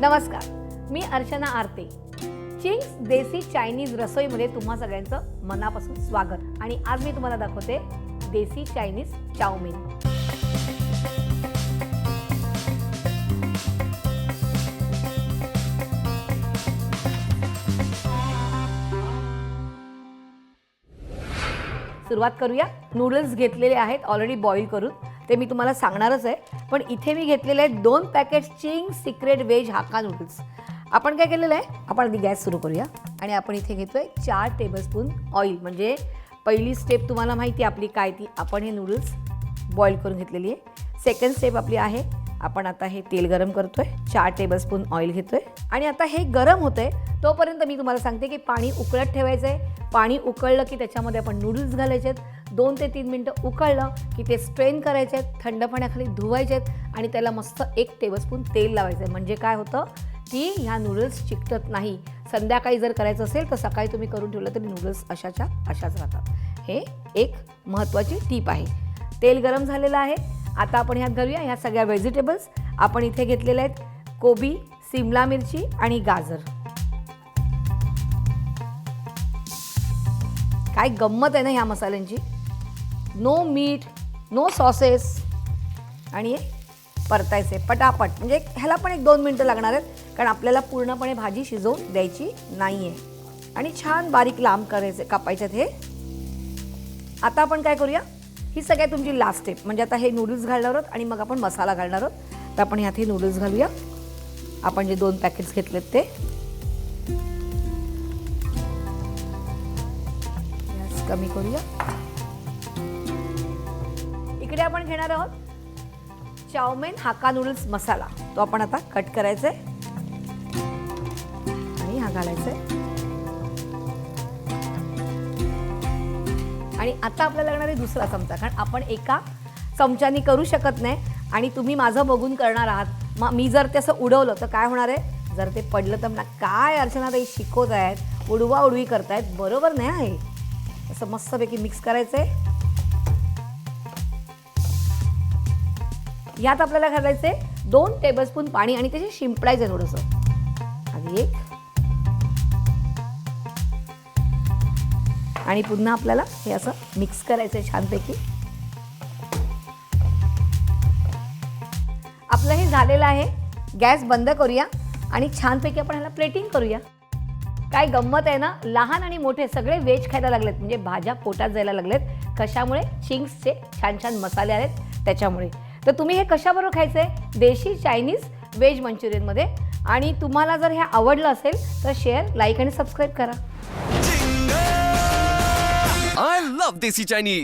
नमस्कार मी अर्चना आरते. चिंग्स देसी चायनीज रसोईमध्ये तुम्हा सगळ्यांचं मनापासून स्वागत आणि आज मी तुम्हाला दाखवते देसी चायनीज चाऊमिन. सुरुवात करूया. नूडल्स घेतलेले आहेत ऑलरेडी बॉईल करून. ते मी तुम्हाला सांगणारच आहे. पण इथे मी घेतलेले आहेत दोन packet Ching secret veg Hakka noodles आपण काय केलेलं आहे? आपण आधी गॅस सुरू करूया. आणि आपण इथे घेतो आहे चार टेबलस्पून ऑइल म्हणजे पहिली स्टेप तुम्हाला माहिती आहे आपली काय ती. आपण हे नूडल्स बॉईल करून घेतलेली आहे. सेकंड स्टेप आपली आहे. आपण आता हे तेल गरम करतो आहे चार टेबलस्पून ऑइल आहे आणि आता हे गरम होतं आहे तोपर्यंत मी तुम्हाला सांगते की पाणी उकळत ठेवायचं आहे पाणी उकळलं की त्याच्यामध्ये आपण नूडल्स घालायचे आहेत दोन ते तीन मिनटं उकळलं की ते स्ट्रेन करायचे आहेत थंड पाण्याखाली धुवायचे आहेत आणि त्याला मस्त एक टेबलस्पून तेल लावायचं आहे म्हणजे काय होतं की ह्या नूडल्स चिकटत नाही. संध्याकाळी जर करायचं असेल तर सकाळी तुम्ही करून ठेवलं तरी नूडल्स अशाच्या अशाच राहतात. हे एक महत्त्वाची टीप आहे. तेल गरम झालेलं आहे. आता आपण ह्यात घालूया ह्या सगळ्या व्हेजिटेबल्स आपण इथे घेतलेल्या आहेत कोबी सिमला मिरची आणि गाजर. काय गंमत आहे ना ह्या मसाल्यांची? नो मीठ नो सॉसेस आणि परतायचे पटापट. म्हणजे ह्याला पण एक दोन मिनटं लागणार आहेत कारण आपल्याला पूर्णपणे भाजी शिजवून द्यायची नाही आहे आणि छान बारीक लांब करायचे कापायच्यात हे. आता आपण काय करूया? ही सगळ्यात तुमची लास्ट स्टेप म्हणजे आता हे नूडल्स घालणार आहोत आणि मग आपण मसाला घालणार आहोत. तर आपण ह्यात हे नूडल्स घालूया. आपण जे दोन पॅकेट्स घेतलेत ते. कमी करूया. इकडे आपण घेणार आहोत चाऊमिन हाका नूडल्स मसाला. तो आपण आता कट करायचा आहे आणि हा घालायचा आहे आणि आता आपल्याला लागणार आहे दुसरा चमचा कारण आपण एका चमच्यानी करू शकत नाही. आणि तुम्ही माझं बघून करणार आहात. मग मी जर ते असं उडवलं तर काय होणार आहे? जर ते पडलं तर ना काय अर्चना ताई शिकवत आहेत उडवा उडवी करतायत बरोबर नाही आहे. असं मस्तपैकी मिक्स करायचं आहे यात आपल्याला घालायचे दोन टेबलस्पून पाणी आणि त्याचे शिंपडायचे थोडंसं. आणि एक. आणि पुन्हा आपल्याला हे असं मिक्स करायचं आहे छानपैकी. आपलं हे झालेलं आहे. गॅस बंद करूया आणि छानपैकी आपण ह्याला प्लेटिंग करूया. काय गंमत आहे ना? लहान आणि मोठे सगळे व्हेज खायला लागलेत. म्हणजे भाज्या पोटात जायला लागलेत. कशामुळे? चिंग्सचे छान छान मसाले आहेत त्याच्यामुळे. तर तुम्ही हे कशाबरोबर खायचं आहे देशी चायनीज व्हेज मंचुरियनमध्ये. आणि तुम्हाला जर हे आवडलं असेल तर शेअर लाईक आणि सबस्क्राईब करा. I love desi Chinese.